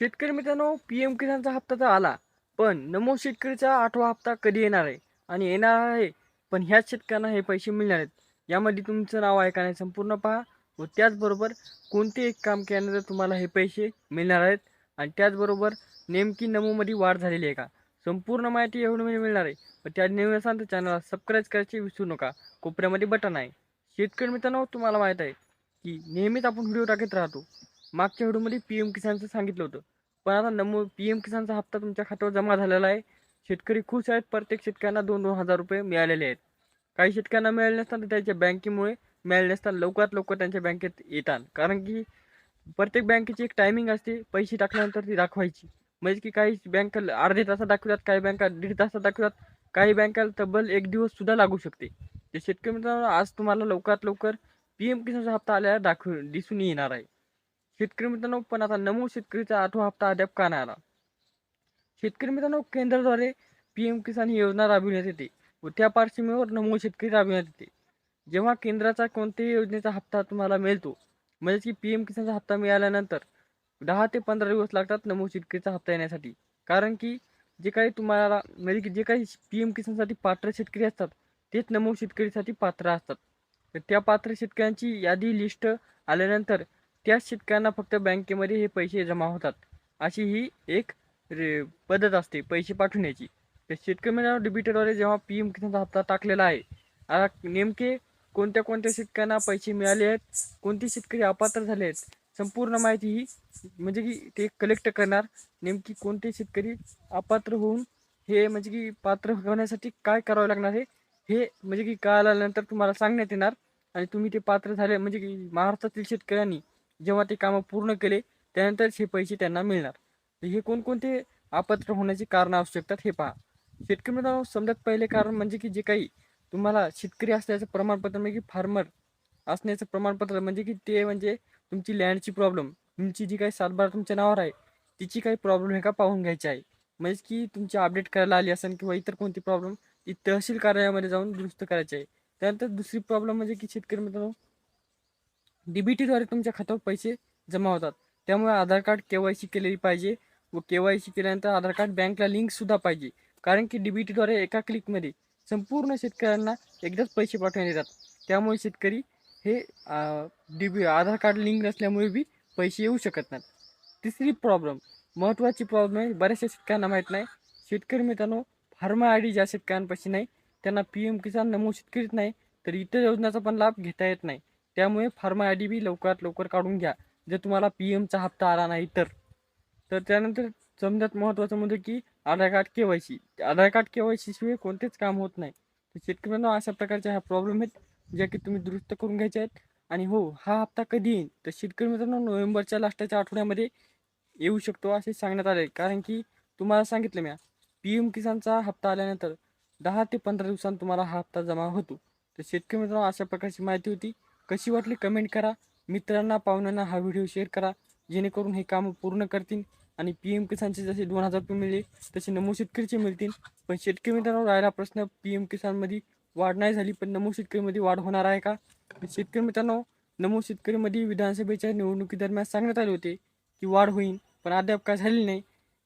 शेतकरी मित्रांनो P M किसानचा हप्ता तर आला पण नमो शेतकरीचा आठवा हप्ता कधी येणार आहे? आणि येणार आहे पण ह्याच शेतकऱ्यांना हे पैसे मिळणार आहेत. यामध्ये तुमचं नाव आहे का नाही संपूर्ण पहा व त्याचबरोबर कोणते एक काम केल्यानंतर तुम्हाला हे पैसे मिळणार आहेत? आणि त्याचबरोबर नेमकी नमोमध्ये वाढ झालेली आहे का? संपूर्ण माहिती एवढं म्हणजे मिळणार आहे. पण त्या नेहमी असाल तर चॅनलला सबस्क्राईब करायचे विसरू नका. कोपऱ्यामध्ये बटन आहे. शेतकरी मित्रांनो तुम्हाला माहीत आहे की नेहमीच आपण व्हिडिओ टाकत राहतो. मागच्या व्हिडिओमध्ये पी एम किसानचं सांगितलं होतं. पण आता नमो पी एम किसानचा हप्ता तुमच्या खात्यावर जमा झालेला आहे. शेतकरी खुश आहेत. प्रत्येक शेतकऱ्यांना दोन दोन हजार रुपये मिळालेले आहेत. काही शेतकऱ्यांना मिळाले नसतात तर त्यांच्या बँकेमुळे मिळाले नसतात. लवकरात लवकर त्यांच्या बँकेत येतात. कारण की प्रत्येक बँकेची एक टायमिंग असते. पैसे टाकल्यानंतर ती दाखवायची. म्हणजे की काही बँक अर्धे तासात दाखवतात काही बँका दीड तासात दाखवतात. काही बँकाला तब्बल एक दिवस सुद्धा लागू शकते. ते शेतकरी मित्रांनो आज तुम्हाला लवकरात लवकर पी एम किसानचा हप्ता आल्यावर दाखव दिसून येणार आहे. शेतकरी मित्रांनो पण आता नमो शेतकरीचा आठवा हप्ता अद्याप का नाही आला? शेतकरी मित्रांनो केंद्राद्वारे पी एम किसान ही योजना राबविण्यात येते व त्या पार्श्वभूमीवर नमो शेतकरी राबविण्यात येते. जेव्हा केंद्राचा कोणत्याही योजनेचा हप्ता तुम्हाला मिळतो म्हणजे की पी एम किसानचा हप्ता मिळाल्यानंतर दहा ते पंधरा दिवस लागतात नमो शेतकरीचा हप्ता येण्यासाठी. कारण की जे काही तुम्हाला म्हणजे की जे काही पी एम किसानसाठी पात्र शेतकरी असतात तेच नमो शेतकरीसाठी पात्र असतात. तर त्या पात्र शेतकऱ्यांची यादी लिस्ट आल्यानंतर त्याच शेतकऱ्यांना फक्त बँकेमध्ये हे पैसे जमा होतात. अशी ही एक रे पद्धत असते पैसे पाठवण्याची. तर शेतकरी मित्रांनो जेव्हा पी एम किसानचा हप्ता टाकलेला आहे आता नेमके कोणत्या कोणत्या शेतकऱ्यांना पैसे मिळाले आहेत कोणते शेतकरी अपात्र झाले आहेत संपूर्ण माहिती ही म्हणजे की ते कलेक्ट करणार नेमकी कोणते शेतकरी अपात्र होऊन हे म्हणजे की पात्र होण्यासाठी काय करावं लागणार आहे हे म्हणजे की कळाल्यानंतर तुम्हाला सांगण्यात येणार. आणि तुम्ही ते पात्र झाले म्हणजे की महाराष्ट्रातील शेतकऱ्यांनी जेव्हा ते कामं पूर्ण केले त्यानंतर हे पैसे त्यांना मिळणार. तर हे कोणकोणते अपात्र होण्याची कारणं असू शकतात हे पहा. शेतकरी मित्रांनो समजत पहिले कारण म्हणजे की जे काही तुम्हाला शेतकरी असल्याचं प्रमाणपत्र म्हणजे की फार्मर असण्याचं प्रमाणपत्र म्हणजे की ते म्हणजे तुमची लँडची प्रॉब्लेम तुमची जी काही सातबारा तुमच्या नावावर आहे तिची काही प्रॉब्लेम आहे का पाहून घ्यायची आहे? म्हणजे की तुमची अपडेट करायला आली असेल किंवा इतर कोणती प्रॉब्लेम ती तहसील कार्यालयामध्ये जाऊन दुरुस्त करायची आहे. त्यानंतर दुसरी प्रॉब्लेम म्हणजे की शेतकरी मित्रांनो डीबीटीद्वारे तुमच्या खात्यावर पैसे जमा होतात. त्यामुळे Aadhaar card K Y C केलेली पाहिजे व के वाय सी केल्यानंतर आधार कार्ड बँकला लिंकसुद्धा पाहिजे. कारण की डीबीटीद्वारे एका क्लिकमध्ये संपूर्ण शेतकऱ्यांना एकदाच पैसे पाठवण्यात येतात. त्यामुळे शेतकरी हे डीबी आधार कार्ड लिंक नसल्यामुळे बी पैसे येऊ शकत नाहीत. तिसरी प्रॉब्लेम महत्त्वाची प्रॉब्लेम आहे बऱ्याचशा शेतकऱ्यांना माहीत नाही. शेतकरी मित्रांनो फार्मा आय डी ज्या शेतकऱ्यांपाशी नाही त्यांना पी एम किसान नमो शेतकरीच नाही तर इतर योजनाचा पण लाभ घेता येत नाही. त्यामुळे फार्मा आय डी बी लवकरात लवकर काढून घ्या. जर तुम्हाला पी एमचा हप्ता आला नाही तर. तर त्यानंतर समजात महत्त्वाचं म्हणजे की Aadhaar card K Y C. Aadhaar card K Y C शिवाय कोणतेच काम होत नाही. तर शेतकऱ्यांना अशा प्रकारच्या ह्या प्रॉब्लेम आहेत ज्या की तुम्ही दुरुस्त करून घ्यायच्या आहेत. आणि हो हा हप्ता कधी येईल? तर शेतकरी मित्रांनो नोव्हेंबरच्या लास्टच्या आठवड्यामध्ये येऊ शकतो असे सांगण्यात आले. कारण की तुम्हाला सांगितलं मी पी एम किसानचा हप्ता आल्यानंतर दहा ते पंधरा दिवसांत तुम्हाला हा हप्ता जमा होतो. तर शेतकरी मित्रांनो अशा प्रकारची माहिती होती. कशी वाटली कमेंट करा. मित्रांना पाहुण्यांना हा व्हिडिओ शेअर करा. जेणेकरून हे कामं पूर्ण करतील आणि पी एम किसानचे जसे दोन हजार रुपये मिळले तसे नमो शेतकरीचे मिळतील. पण शेतकरी मित्रांनो राहिला प्रश्न पी एम किसानमध्ये वाढ नाही झाली पण नमो शेतकरीमध्ये वाढ होणार आहे का? शेतकरी मित्रांनो नमो शेतकरीमध्ये विधानसभेच्या निवडणुकीदरम्यान सांगण्यात आले होते की वाढ होईल पण अद्याप काय झालेली नाही.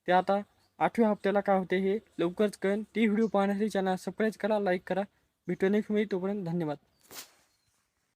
ते आता आठव्या हप्त्याला काय होते हे लवकरच कळेल. ते व्हिडिओ पाहण्यासाठी चॅनल सबस्क्राईब करा लाईक करा. भेटू नेक्स्ट तोपर्यंत धन्यवाद.